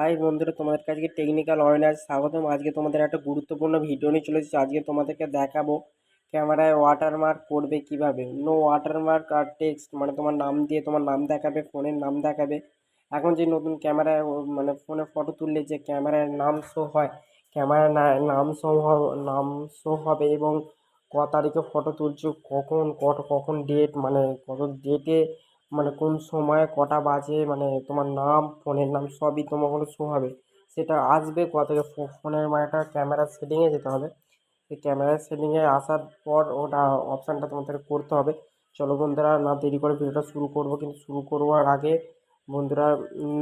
High বন্ধুরা, তোমাদের কাছে টেকনিক্যাল অয়নার স্বাগতম। আজকে তোমাদের একটা গুরুত্বপূর্ণ ভিডিও নিয়ে চলে এসেছি। আজকে তোমাদেরকে দেখাবো ক্যামেরায় ওয়াটারমার্ক করবে কীভাবে। নো ওয়াটারমার্ক আর টেক্সট মানে তোমার নাম দিয়ে তোমার নাম দেখাবে ফোনের নাম দেখাবে। এখন যে নতুন ক্যামেরায় মানে ফোনে ফটো তুললে যে ক্যামেরায় নাম শো হয় ক্যামেরায় নাম শো নাম শো হবে এবং ক তারিখে ফটো তুলছো, কখন কখন ডেট মানে কত ডেটে মানে কোন সময়ে কটা বাজে মানে তোমার নাম, ফোনের নাম সবই তোমার ওখানে শো হবে। সেটা আসবে কোথা থেকে ফোনের মানে একটা ক্যামেরার সেটিংয়ে যেতে হবে। সেই ক্যামেরার সেটিংয়ে আসার পর ওটা অপশানটা তোমাদের করতে হবে। চলো বন্ধুরা, না দেরি করে ভিডিওটা শুরু করব, কিন্তু শুরু করবার আগে বন্ধুরা,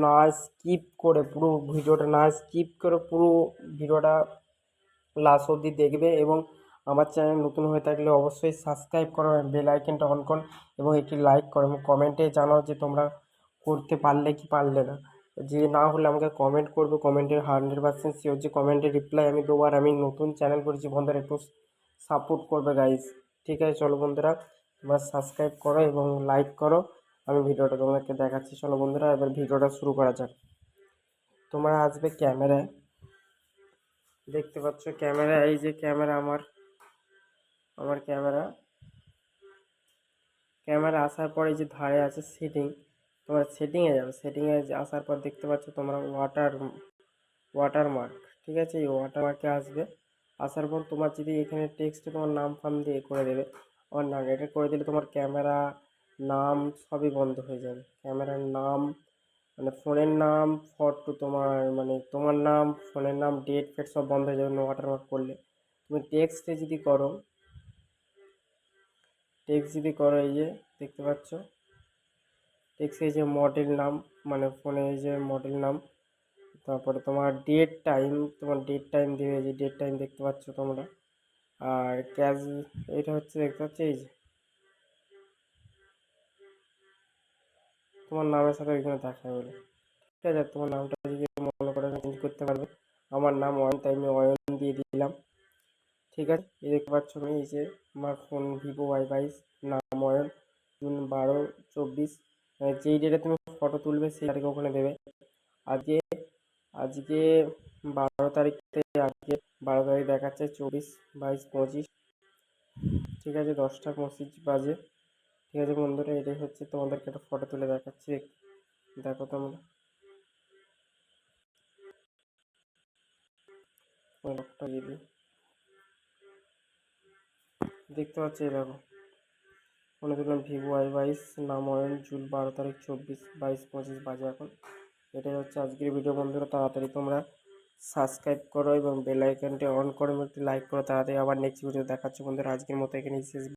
না স্কিপ করে পুরো ভিডিওটা, না স্কিপ করে পুরো ভিডিওটা লাস্ট অবধি দেখবে এবং আমার চ্যানেল নতুন হয়ে থাকলে অবশ্যই সাবস্ক্রাইব করো বেল আইকনটা অন করো এবং একটি লাইক করো এবং কমেন্টে জানাও যে তোমরা করতে পারলে কি পারলে না। যে না হলে আমাকে কমেন্ট করবে কমেন্টের হান্ড্রেড পার্সেন্ট শিওর যে কমেন্টের রিপ্লাই আমি দেবো আর আমি নতুন চ্যানেল করেছি বন্ধুরা, একটু সাপোর্ট করবে গাইজ ঠিক আছে, চলো বন্ধুরা, তোমরা সাবস্ক্রাইব করো এবং লাইক করো। আমি ভিডিওটা তোমাদেরকে দেখাচ্ছি, চলো বন্ধুরা, এবার ভিডিওটা শুরু করা যাক। তোমরা আসবে ক্যামেরায়। দেখতে পাচ্ছ ক্যামেরা এই যে ক্যামেরা আমার। আমার ক্যামেরা। ক্যামেরা আসার পরে যে ধারে আছে সেটিং তোমার সেটিংয়ে যাবে। সেটিংয়ে আসার পর দেখতে পাচ্ছ তোমরা ওয়াটার ওয়াটারমার্ক ঠিক আছে? এই ওয়াটারমার্কে আসবে। আসার পর তোমার যদি এখানে টেক্সটে তোমার নাম ফাম দিয়ে করে দেবে আমার নাম এটা করে দিলে তোমার ক্যামেরা নাম সবই বন্ধ হয়ে যাবে। ক্যামেরার নাম মানে ফোনের নাম ফটো তোমার মানে তোমার নাম ফোনের নাম ডেট ফেট সব বন্ধ হয়ে যাবে। ওয়াটারমার্ক করলে। তুমি টেক্সটে যদি করো টেক্সট যদি করো এই যে, দেখতে পাচ্ছ? টেক্সট এই যে মডেল নাম মানে ফোনে এই যে মডেল নাম, তারপরে তোমার ডেট টাইম তোমার ডেট টাইম দেবে যে ডেট টাইম দেখতে পাচ্ছ তোমরা। আর ক্যাশ এটা হচ্ছে দেখতে পাচ্ছ এই যে, তোমার নামের সাথে ওইখানে দেখা বলে ঠিক আছে, তোমার নামটা যদি মনে করে চেঞ্জ করতে পারবে আমার নাম অয়ন তাই আমি অয়ন দিয়ে দিলাম ঠিক আছে এই দেখতে পাচ্ছ আমি, এই যে আমার ফোন ভিভো ওয়াই বাইশ নাম অয়ন, জুন বারো, চব্বিশ। যেই ডেটে তুমি ফটো তুলবে, সেই তারিখে ওখানে দেবে। আজকে আজকে বারো তারিখতে আজকে বারো তারিখ দেখাচ্ছে, চব্বিশ, বাইশ, পঁচিশ। ঠিক আছে, দশটা পঁচিশ বাজে। ঠিক আছে বন্ধুরা, এটাই হচ্ছে তোমাদেরকে একটা ফটো তুলে দেখাচ্ছি। দেখো তোমরা। লোকটা দিদি দেখতে পাচ্ছি দেখো। মনে করলাম ভিভো আই বাইশ, নাম অয়েল জুন বারো তারিখ চব্বিশ, বাইশ পঁচিশ বাজে এখন। এটাই হচ্ছে আজকের ভিডিও বন্ধুরা, তাড়াতাড়ি তোমরা সাবস্ক্রাইব করো এবং বেল আইকনটি অন করো একটি লাইক করো, তাড়াতাড়ি আবার নেক্সট ভিডিও দেখাচ্ছি বন্ধুরা। আজকের মতো এখানে শেষ।